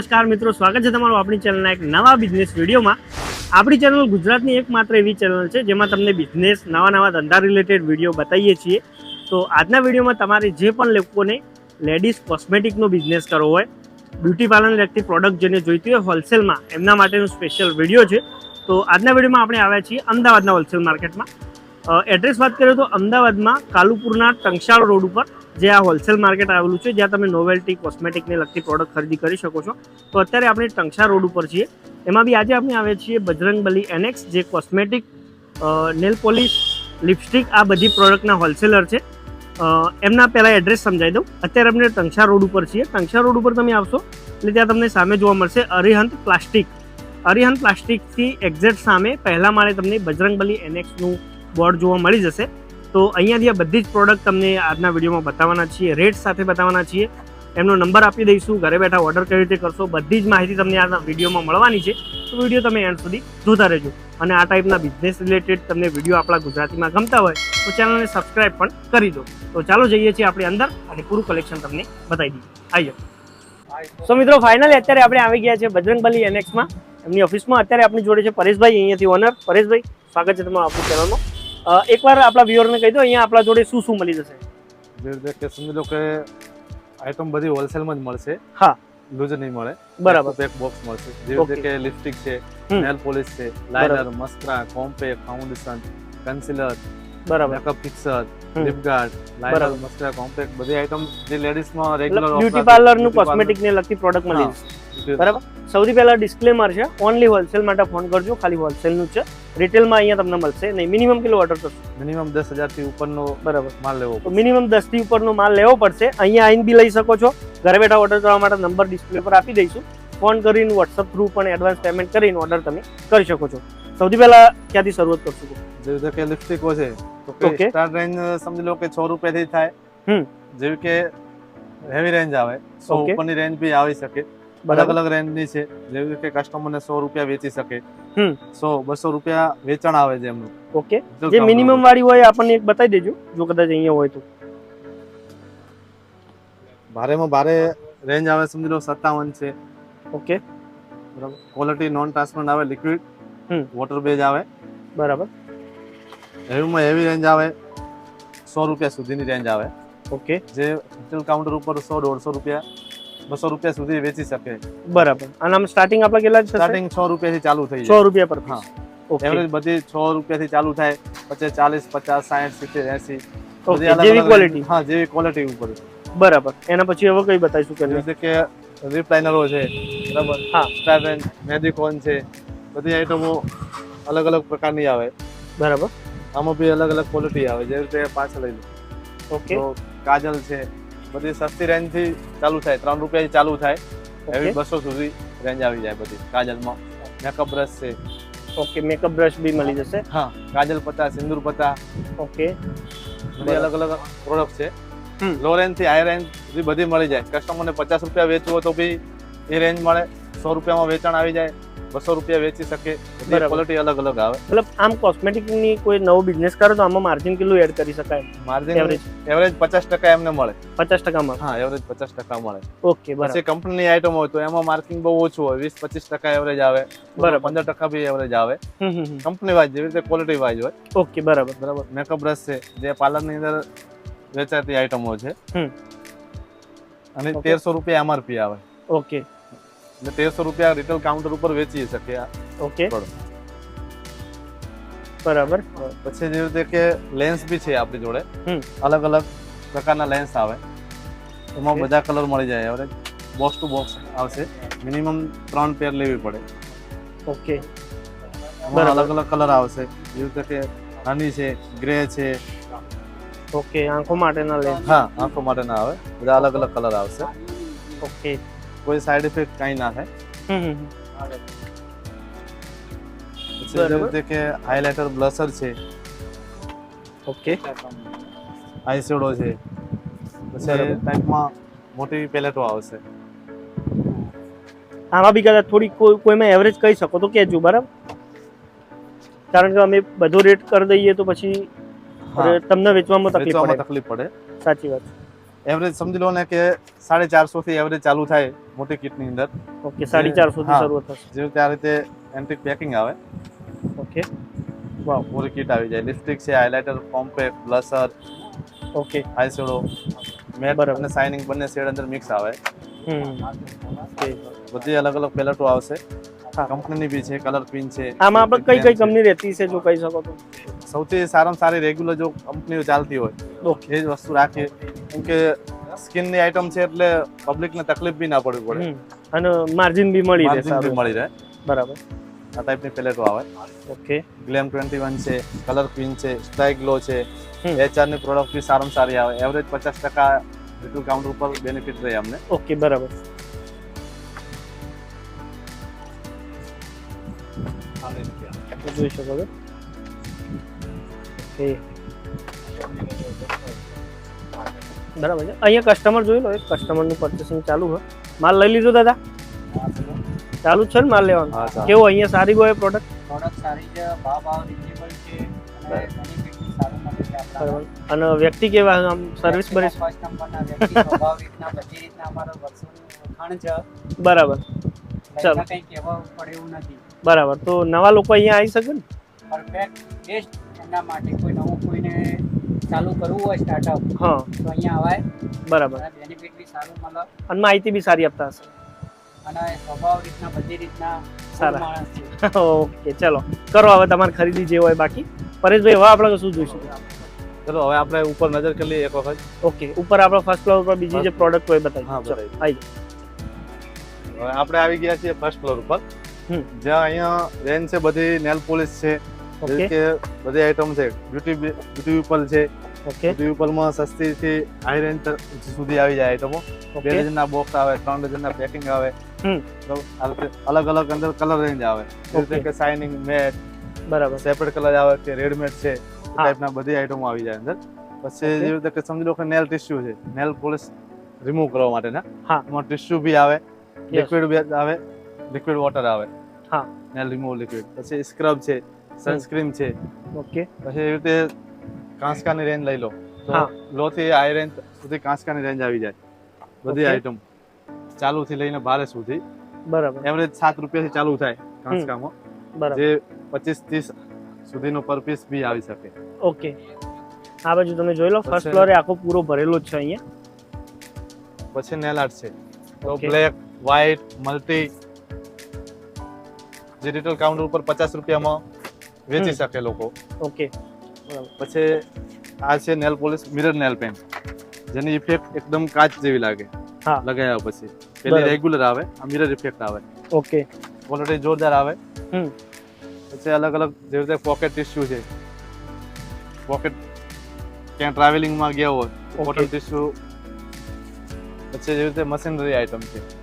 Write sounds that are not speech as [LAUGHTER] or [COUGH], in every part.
નમસ્કાર મિત્રો, સ્વાગત છે તમારું આપણી ચેનલના એક નવા બિઝનેસ વિડીયોમાં. આપણી ચેનલ ગુજરાતની એકમાત્ર એવી ચેનલ છે જેમાં તમને બિઝનેસ નવા નવા ધંધા રિલેટેડ વીડિયો બતાવીએ છીએ. તો આજના વિડીયોમાં તમારે જે પણ લોકોને લેડીઝ કોસ્મેટિકનો બિઝનેસ કરવો હોય બ્યુટી પાર્લરને લગતી પ્રોડક્ટ જેને જોઈતી હોય હોલસેલમાં એમના માટેનું સ્પેશિયલ વીડિયો છે. તો આજના વિડીયોમાં આપણે આવ્યા છીએ અમદાવાદના હોલસેલ માર્કેટમાં એડ્રેસ વાત કરીએ તો અમદાવાદમાં કાલુપુરના ટંકશાળ રોડ ઉપર જે આ હોલસેલ માર્કેટ આવેલું છે, જ્યાં તમે નોવેલ્ટી કોસ્મેટિકને લગતી પ્રોડક્ટ ખરીદી કરી શકો છો. તો અત્યારે આપણે ટંકશા રોડ ઉપર છીએ. એમાં બી આજે આપણે આવે છીએ બજરંગબલી એનેક્સ જે કોસ્મેટિક નેલ પોલિશ લિપસ્ટિક આ બધી પ્રોડક્ટના હોલસેલર છે. એમના પહેલાં એડ્રેસ સમજાવી દઉં. અત્યારે આપણે ટંકશા રોડ ઉપર છીએ. ટંકશા રોડ ઉપર તમે આવશો, એટલે ત્યાં તમને સામે જોવા મળશે અરિહંત પ્લાસ્ટિક. અરિહંત પ્લાસ્ટિકથી એક્ઝેક્ટ સામે પહેલાં માળે તમને બજરંગબલી એનેક્સનું બોર્ડ જોવા મળી જશે. તો અહીંયાથી આ બધી જ પ્રોડક્ટ તમને આજના વિડીયોમાં બતાવવાના છીએ. રેટ સાથે બતાવવાના છીએ. એમનો નંબર આપી દઈશું. ઘરે બેઠા ઓર્ડર કેવી રીતે કરશો, બધી જ માહિતી તમને આજના વિડીયોમાં મળવાની છે. તો વીડિયો તમે એન્ડ સુધી જોતા રહેજો. અને આ ટાઈપના બિઝનેસ રિલેટેડ તમને વીડિયો આપણા ગુજરાતીમાં ગમતા હોય, તો ચેનલને સબસ્ક્રાઇબ પણ કરી દો. તો ચાલો જઈએ છીએ આપણે અંદર અને પૂરું કલેક્શન તમને બતાવી દઈએ. આવી જાઓ. સો મિત્રો ફાઇનલી અત્યારે આપણે આવી ગયા છે બજરંગબલી એનેક્સમાં એમની ઓફિસમાં અત્યારે આપણી જોડે છે પરેશભાઈ, અહીંયાથી ઓનર પરેશભાઈ, સ્વાગત છે તમારું આપણી ચેનલમાં એકવાર આપણા વ્યુઅરને કહી દો અહીંયા આપણા જોડે શું શું મળી જશે? જે કે સમજી લો કે આઈટમ બધી હોલસેલમાં જ મળશે. હા. લૂઝ નહીં મળે. બરાબર. એક બોક્સ મળશે. જેવી રીતે કે લિપસ્ટિક છે. નેલ પોલિશ છે liner mascara compact foundation concealer બરાબર. Makeup fixer. Lip guard liner mascara compact બધી આઈટમ જે લેડીઝમાં રેગ્યુલર બ્યુટી પાર્લરનું કોસ્મેટિક ને લગતી પ્રોડક્ટ મળી જશે. બરાબર? સૌથી પહેલા ડિસ્ક્લેમર છે ઓનલી હોલસેલ માટે ફોન કરજો ખાલી હોલસેલનું છે. રિટેલમાં અહીંયા તમને મળશે. નહીં મિનિમમ કેટલો ઓર્ડર થશે. મિનિમમ દસ હજારથી ઉપરનો બરાબર. માલ લેવો તો મિનિમમ દસથી ઉપરનો માલ લેવો પડશે. અહીંયા આવીને બી લઈ શકો છો. ઘરે બેઠા ઓર્ડર કરવા માટે નંબર ડિસ્પ્લે પર આપી દઈશું. ફોન કરીને વોટ્સઅપ થ્રુ પણ એડવાન્સ પેમેન્ટ કરીને ઓર્ડર તમે કરી શકો છો. સૌથી પહેલા ક્યાંથી શરૂઆત કરશું જેવી કે લિપસ્ટિકો છે તો કે સ્ટાર્ટ રેન્જ સમજી લો કે છ રૂપિયાથી થાય. હમ. જેવી કે હેવી રેન્જ આવે સો ઉપરની રેન્જ બી આવી શકે. અલગ અલગ રેન્જની છે. જેવી કે કસ્ટમરને સો રૂપિયા વેચી શકે. સો બસો રૂપિયા વેચાણ આવે છે એમનું. ઓકે. જો મિનિમમ વાળી હોય આપણને એક બતાવી દેજો જો કદાચ અહીંયા હોય તો. ભારેમાં ભારે રેન્જ આવે સમજી લો સત્તાવન છે. ઓકે. બરાબર. ક્વોલિટી નોન ટ્રાન્સપરન્ટ આવે લિક્વિડ વોટર બેઝ આવે. બરાબર. હેવીમાં હેવી રેન્જ આવે સો રૂપિયા સુધીની રેન્જ આવે. ઓકે. જે રિટેલ કાઉન્ટર ઉપર સો દોઢસો રૂપિયા બસો રૂપિયા સુધી વેચી શકે. બરાબર. અને આમ સ્ટાર્ટિંગ આપણે કેટલા થશે? સ્ટાર્ટિંગ સો રૂપિયાથી ચાલુ થઈ છ જાય. રૂપિયા પર હા. ઓકે એવરેજ બધી છ રૂપિયાથી ચાલુ થાય. પછી ચાલીસ પચાસ સાઠ સિત્તેર એસી. ઓકે જેવી ક્વોલિટી હા જેવી ક્વોલિટી ઉપર. બરાબર. એના પછી હવે કઈ બતાવીશું કે જેવી રીતે કે રિપ્લાઇનરો છે બરાબર? હા. સ્ટાર રેન્જ મેડિકોન છે બધી આઈટમો અલગ અલગ પ્રકારની આવે. બરાબર. આમાં બી અલગ અલગ ક્વોલિટી આવે. જેવી રીતે પાછળ લઈ લો. ઓકે તો કાજલ છે બધી સસ્તી રેન્જથી ચાલુ થાય ત્રણ રૂપિયાથી ચાલુ થાય. એવી બસો સુધી રેન્જ આવી જાય બધી. કાજલમાં. મેકઅપ બ્રશ છે. ઓકે મેકઅપ બ્રશ બી મળી જશે? હા કાજલ પત્તા સિંદૂર પત્તા ઓકે બધી અલગ અલગ પ્રોડક્ટ છે. લો રેન્જથી હાઈ રેન્જ સુધી બધી મળી જાય. કસ્ટમરને પચાસ રૂપિયા વેચવો તો બી એ રેન્જ મળે. સો રૂપિયામાં વેચાણ આવી જાય. બસો રૂપિયા વેચી શકે ક્વોલિટી અલગ અલગ આવે. મતલબ આમ કોસ્મેટિકની કોઈ નવો બિઝનેસ કરો તો આમાં માર્જિન કેટલું એડ કરી શકાય? માર્જિન. એવરેજ પચાસ ટકા એમને મળે. પચાસ ટકામાં? હા એવરેજ પચાસ ટકા મળે. ઓકે પછી કંપનીની આઈટમ હોય તો એમાં માર્કિંગ બહુ ઓછું હોય વીસ પચીસ ટકા એવરેજ આવે. બરાબર. પંદર ટકા બી એવરેજ આવે. કંપની વાઇઝ જેવી રીતે ક્વોલિટી વાઇઝ હોય. ઓકે બરાબર. બરાબર. મેકઅપ બ્રશ છે જે પાર્લરની અંદર વેચાતી આઈટમો છે. અને તેરસો રૂપિયા એમઆરપી આવે. ઓકે એટલે તેરસો રૂપિયા રિટેલ કાઉન્ટર ઉપર વેચી શકે આ. ઓકે બરાબર. બરાબર. પછી જેવી રીતે કે લેન્સ બી છે આપણી જોડે. હમ. અલગ અલગ પ્રકારના લેન્સ આવે. એમાં Okay. બધા કલર મળી જાય. એવરેજ બોક્સ ટુ બોક્સ આવશે. મિનિમમ ત્રણ પેર લેવી પડે. ઓકે એમાં બરાબર. અલગ અલગ કલર આવશે. જેવી રીતે કે હની છે ગ્રે છે. ઓકે આંખો માટેના લેન્સ હા આંખો માટેના આવે. બધા અલગ અલગ કલર આવશે. ઓકે કોઈ સાઈડ ઇફેક્ટ કાંઈ ના થાય છે કે હાઇલાઇટર બ્લશર છે ઓકે આઈશેડો છે પછી. ટાઈપમાં મોટી પેલેટો આવશે આમાં બી કદાચ થોડી કોઈ કોઈમાં એવરેજ કહી શકો તો કહેજો બરાબર કારણ કે અમે બધો રેટ કરી દઈએ તો પછી તમને વેચવામાં તકલીફ પડે તકલીફ પડે સાચી વાત એવરેજ સમજી લો ને કે સાડી ચારસો થી એવરેજ ચાલુ થાય મોટી કિટની અંદર. ઓકે સાડી ચારસો થી શરૂ થશે. જેવી રીતે આ રીતે એન્ટિક પેકિંગ આવે. ઓકે. વાવ પૂરી કિટ આવી જાય. લિપસ્ટિક છે highlighter compact blusher okay. Eyeshadow matte અને શાઇનિંગ બંને શેડ અંદર મિક્સ આવે. બધી અલગ અલગ પેલેટો આવશે. કંપનીની બી છે કલર પિન છે. આમાં આપણે કઈ કઈ કંપની રહેતી છે જો કહી શકો તો? સૌથી સારામાં સારી રેગ્યુલર જો કંપનીઓ ચાલતી હોય ઓકે એ જ વસ્તુ રાખીએ કેમ કે સ્કિનની આઈટમ છે એટલે પબ્લિકને તકલીફ બી ના પડવી પડે. અને માર્જિન બી મળી રહે સારું. મળી રહે. બરાબર. આ ટાઈપની પેલેટો આવે ઓકે ગ્લેમ ટ્વેન્ટી વન છે કલર ક્વીન છે સ્ટ્રાઇક ગ્લો છે. એચઆરની પ્રોડક્ટ બી સારામાં સારી આવે. એવરેજ પચાસ ટકા રિટર્ન કાઉન્ટર ઉપર બેનિફિટ રહે અમને. ઓકે બરાબર. જોઈ શકો છો. ઓકે બરાબર છે. અહીંયા કસ્ટમર જોઈ લો એક કસ્ટમરનું પરચેસિંગ ચાલુ હોય. માલ લઈ લીધો દાદા? ચાલુ છે ને માલ લેવાનો? કેવો અહીંયા સારી ગયો પ્રોડક્ટ પ્રોડક્ટ સારી છે ભાવ ભાવ રિઝનેબલ છે અને વ્યક્તિ કેવા આમ સર્વિસ બરી ફર્સ્ટ નંબરના વ્યક્તિ સ્વભાવ રીતના બધી રીતના અમારો વર્ષોનું વખાણ છે. બરાબર. ચાલો. કંઈ કહેવા પડે એવું નથી. બરાબર. તો નવા લોકો અહીંયા આવી શકે ને? પરફેક્ટ બેસ્ટ એમના માટે કોઈ નવું કોઈને ચાલુ કરવું હોય સ્ટાર્ટઅપ હા. તો અહીંયા અવાય બરાબર. બેનિફિટ બી સારું મળે અને માહિતી બી સારી આપતા હશે. અને સ્વભાવ રીતના બધી રીતના સારા. [LAUGHS] ઓકે ચલો. કરો હવે તમારે ખરીદી જે હોય બાકી. પરેશભાઈ હવે આપણે શું જોઈશું? ચલો હવે આપણે ઉપર નજર કરી લઈએ એક વખત. ઓકે ઉપર આપણે ફર્સ્ટ ફ્લોર પર બીજી જે પ્રોડક્ટ હોય બતાવી હા, ભાઈ. હવે આપણે આવી ગયા છીએ ફર્સ્ટ ફ્લોર ઉપર. હમ. જ્યાં અહીંયા રેન્જ છે બધી નેલ પોલિશ છે. કે બધી આઈટમ છે. બ્યુટી બ્યુટી વિપલ છે. ઓકે બ્યુટી વિપલમાં સસ્તી થી હાઈ રેન્જ સુધી આવી જાય આઈટમો બે ઓકે ડઝનના બોક્સ આવે ત્રણ ડઝનના પેકિંગ આવે. હમ. તો આ રીતે અલગ અલગ અંદર કલર રેન્જ આવે. જેવી રીતે Okay. કે શાઇનિંગ મેટ બરાબર. સેપરેટ કલર આવે કે રેડ મેટ છે. એ હા. ટાઈપના બધી આઈટમો આવી જાય અંદર. પછી Okay. જેવી રીતે કે સમજી લો કે નેલ ટિશ્યુ છે. નેલ પોલિશ રિમૂવ કરવા માટેના હા. એમાં ટિશ્યુ બી આવે લિક્વિડ બી આવે લિક્વિડ વોટર આવે. હા. નેલ રિમૂવ લિક્વિડ પછી સ્ક્રબ છે. સનસ્ક્રીન છે. ઓકે પછી એવી રીતે કાંસકાની રેન્જ લઈ લો. તો હા. લો થી હાઈ રેન્જ સુધી કાંસકાની રેન્જ આવી જાય. બધી આઈટમ ચાલુ થી લઈને ભારે સુધી. બરાબર. એવરેજ સાત રૂપિયાથી ચાલુ થાય કાંસકામાં. બરાબર. જે પચીસ ત્રીસ સુધીનો પર પીસ બી આવી શકે. ઓકે આ બાજુ તમે જોઈ લો ફર્સ્ટ ફ્લોરે આખો પૂરો ભરેલો જ છે અહીંયા. પછી નેલ આર્ટ છે. તો બ્લેક વ્હાઇટ મલ્ટી જે રિટેલ કાઉન્ટર ઉપર પચાસ રૂપિયામાં વેચી શકે લોકો. ઓકે. પછી આ છે nail polish mirror nail pen જેની ઇફેક્ટ એકદમ કાચ જેવી લાગે. હા. લગાવ્યા પછી. પેલી રેગ્યુલર આવે આ મિરર ઇફેક્ટ આવે. ઓકે. ક્વોલિટી જોરદાર આવે. હમ. પછી અલગ અલગ જેવી રીતે પોકેટ ટીસ્યુ છે. પોકેટ ક્યાં ટ્રાવેલિંગમાં ગયા હોય પોકેટ ટીસ્યુ પછી જેવી રીતે મશીનરી આઈટમ છે.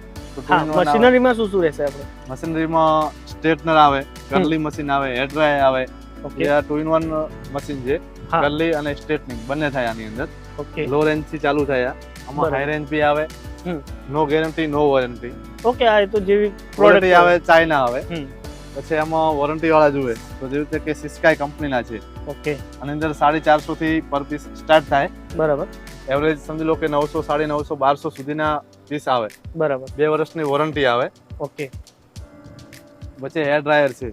હા two in one આવે. મશીનરીમાં શું શું રહેશે આપણે? મશીનરીમાં સ્ટ્રેટનર આવે કરલી મશીન આવે હેર ડ્રાય આવે. ઓકે. આ ટુ ઇન વન મશીન છે. હા. અને સ્ટ્રેટનિંગ બંને થાય આની અંદર. ઓકે. લો રેન્જથી ચાલુ થાય આમાં હાઈ રેન્જ બી આવે. No guarantee no warranty okay આ તો જેવી પ્રોડક્ટ આવે ચાઇના આવે. પછી એમાં વોરંટી વાળા જુએ તો જેવી રીતે કે સિસ્કાઈ કંપનીના છે. ઓકે. આની અંદર સાડી ચારસો થી પર પીસ સ્ટાર્ટ થાય. બરાબર. એવરેજ સમજી લો કે નવસો સાડી નવસો બારસો સુધીના પીસ આવે. બરાબર. બે વર્ષની વોરંટી આવે. ઓકે. પછી હેર ડ્રાયર છે.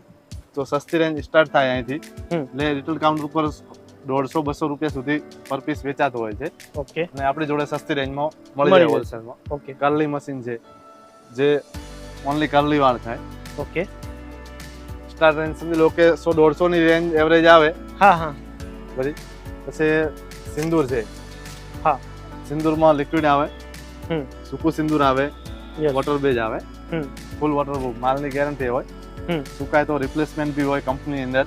તો સસ્તી રેન્જ સ્ટાર્ટ થાય અહીંથી. એટલે રિટેલ કાઉન્ટર ઉપર દોઢસો બસો રૂપિયા સુધી પર પીસ વેચાતો હોય છે. ઓકે. અને આપણી જોડે સસ્તી રેન્જમાં મળી જાય. હોલસેલમાં ઓકે. કરલી મશીન છે. જે ઓનલી કરલી વાળ થાય. ઓકે. સ્ટાર્ટ રેન્જ સમજી લો કે સો દોઢસો ની રેન્જ એવરેજ આવે. હા હા. બધી. પછી સિંદૂર છે. હા. સિંદૂરમાં લિક્વિડ આવે. હમ. સૂકું સિંદૂર આવે વોટર બેઝ આવે ફૂલ વોટર માલની ગેરંટી હોય. સુકાય તો રિપ્લેસમેન્ટ બી હોય કંપની અંદર.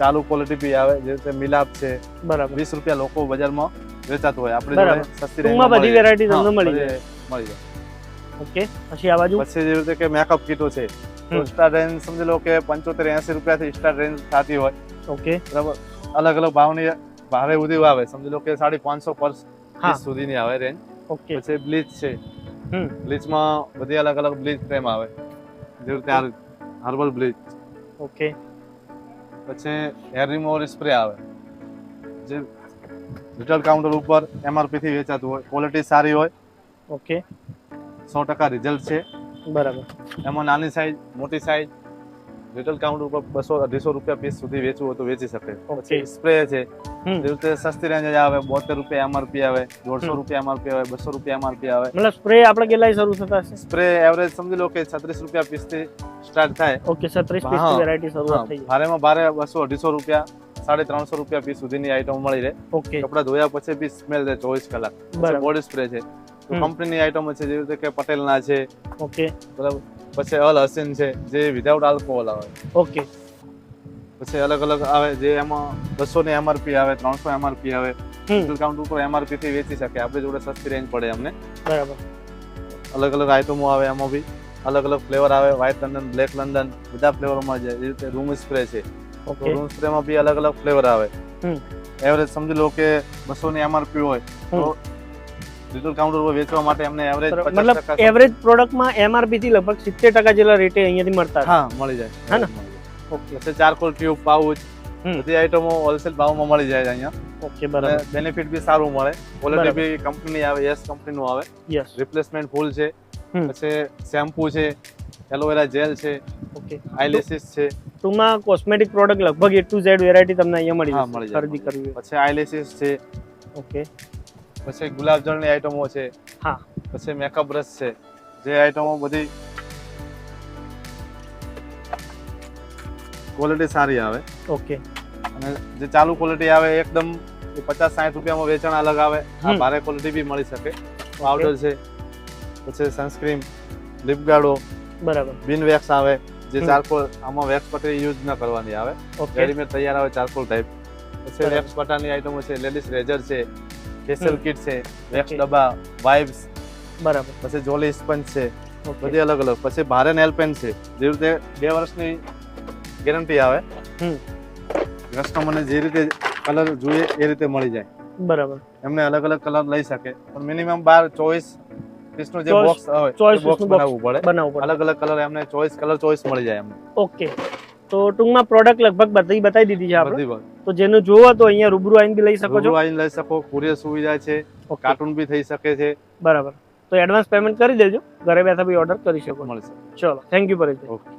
ચાલુ ક્વોલિટી બી આવે જે રીતે મિલાપ છે બરાબર. વીસ રૂપિયા લોકો બજારમાં વેચાતું હોય. આપણે સસ્તી બધી વેરાયટી તમને મળી જાય. મળી જાય. ઓકે પછી આ બાજુ? પછી જેવી રીતે કે મેકઅપ કીટો છે સ્ટાર રેન્જ સમજી લો કે પંચોતેર એસી રૂપિયાથી સ્ટાર રેન્જ થતી હોય. ઓકે બરાબર? અલગ અલગ ભાવની ભાવે ઉધી આવે સમજી લો કે સાડી પાંચસો પર. સુધીની આવે રેન્જ ઓકે પછી બ્લીચ છે. હમ. બ્લીચમાં બધી અલગ અલગ બ્લીચ ફ્રેમ આવે. જેવી રીતે હર્બલ બ્લીચ. ઓકે પછી હેર રિમૂવર સ્પ્રે આવે. જે રિટેલ કાઉન્ટર ઉપર એમઆરપી થી વેચાતું હોય. ક્વોલિટી સારી હોય. ઓકે સો ટકા રિઝલ્ટ છે. બરાબર. એમાં નાની સાઈઝ મોટી સાઈઝ રિટેલ કાઉન્ટ ઉપર બસો અઢીસો રૂપિયા પીસ સુધી વેચવું હોય તો વેચી શકે. પછી સ્પ્રે છે. રીતે સસ્તી રેન્જ આવે બોતેર રૂપિયા એમઆરપી આવે દોઢસો રૂપિયા એમઆરપી આવે બસો રૂપિયા એમઆરપી આવે. મતલબ સ્પ્રે આપણે કેટલા શરૂ થતા છે સ્પ્રે એવરેજ સમજી લો કે છત્રીસ રૂપિયા પીસથી સ્ટાર્ટ થાય. ઓકે છત્રીસ પીસ પીસની વેરાયટી શરૂઆત થઈ ભારેમાં ભારે બસો અઢીસો રૂપિયા સાડી ત્રણસો રૂપિયા પીસ સુધીની આઈટમ મળી રહે. ઓકે કપડા ધોયા પછી બી સ્મેલ રહે ચોવીસ કલાક. બોડી સ્પ્રે છે. કંપનીની આઈટમો છે જેવી રીતે કે પટેલના છે. ઓકે બરાબર. પછી અલ હસીન છે જે વિધાઉટ આલ્કોહોલ આવે. ઓકે પછી અલગ અલગ આવે જે એમાં બસો ની એમઆરપી આવે ત્રણસો એમઆરપી આવે. હમ. કાઉન્ટ ઉપર એમઆરપી થી વેચી શકે આપણે જોડે સસ્તી રેન્જ પડે અમને. બરાબર. અલગ અલગ આઈટમો આવે એમાં બી. અલગ અલગ ફ્લેવર આવે વ્હાઇટ લંડન બ્લેક લંડન બધા ફ્લેવરમાં જાય એ રીતે રૂમ સ્પ્રે છે. રૂમ સ્પ્રેમાં બી અલગ અલગ ફ્લેવર આવે. એવરેજ સમજી લો કે બસો ની એમઆરપી હોય તો રિટેલ કાઉન્ટર પર વેચવા માટે અમને એવરેજ મતલબ એવરેજ પ્રોડક્ટમાં એમઆરપી થી લગભગ સિત્તેર ટકા જેટલા રેટે અહીંયાથી મળતા હા મળી જાય. હા ને? ઓકે. ચારકોલ ટ્યુબ પાઉચ બધી આઈટમો હોલસેલ ભાવમાં મળી જાય અહીંયા. ઓકે બરાબર. બેનિફિટ બી સારું મળે. ક્વોલિટી બી કંપની આવે યસ કંપનીનું આવે. યસ રિપ્લેસમેન્ટ ફૂલ છે. પછી શેમ્પુ છે એલોવેરા જેલ છે ઓકે. આઈલેસીસ છે. ટૂંકમાં કોસ્મેટિક પ્રોડક્ટ લગભગ એ ટુ ઝેડ વેરાયટી તમને અહીંયા મળી જશે. જાય ખરીદી કરવી પછી આઈલેસીસ છે. ઓકે. પછી ગુલાબજળની આઈટમો છે. હા. પછી મેકઅપ બ્રશ છે. જે આઈટમો બધી ક્વોલિટી સારી આવે. ઓકે. અને જે ચાલુ ક્વોલિટી આવે એકદમ પચાસ સાઠ રૂપિયામાં વેચાણ અલગ આવે. ભારે ક્વોલિટી બી મળી શકે. પાવડર છે. પછી સનસ્ક્રીન લિપગાર્ડો બરાબર. બિન વેક્સ આવે. જે. ચારકોલ આમાં વેક્સ પટરી યુઝ ન કરવાની આવે. રેડીમેડ તૈયાર આવે ચારકોલ ટાઈપ પછી. વેક્સ પટાની આઈટમો છે. લેડીઝ રેઝર છે. ફેશિયલ કિટ છે વેક્સ ડબ્બા વાઇબ્સ બરાબર. પછી જોલી સ્પંજ છે. બધી અલગ અલગ. પછી ભારે નેલ પેન છે. જે રીતે બે વર્ષની ગેરંટી આવે હમ. કસ્ટમરને જે રીતે કલર જોઈએ એ રીતે મળી જાય. બરાબર. એમને અલગ અલગ કલર લઈ શકે. પણ મિનિમમ બાર ચોઈસ પીસનું જે બોક્સ હોય ચોઈસ બોક્સનું બનાવવું પડે. બનાવવું પડે. અલગ અલગ કલર એમને ચોઈસ કલર ચોઈસ મળી જાય એમને. ઓકે તો ટૂંકમાં પ્રોડક્ટ લગભગ બધી બતાવી દીધી છે આપણે? તો જેનું જોવો તો અહીંયા રૂબરૂ આવીને બી લઈ શકો છો. આવીને લઈ શકો કુરિયર સુવિધા છે કાર્ટૂન બી થઈ શકે છે. બરાબર. તો એડવાન્સ પેમેન્ટ કરી દેજો ઘરે બેઠા બી ઓર્ડર કરી શકો મળશે ચલો થેન્ક યુ પરેશભાઈ. ઓકે.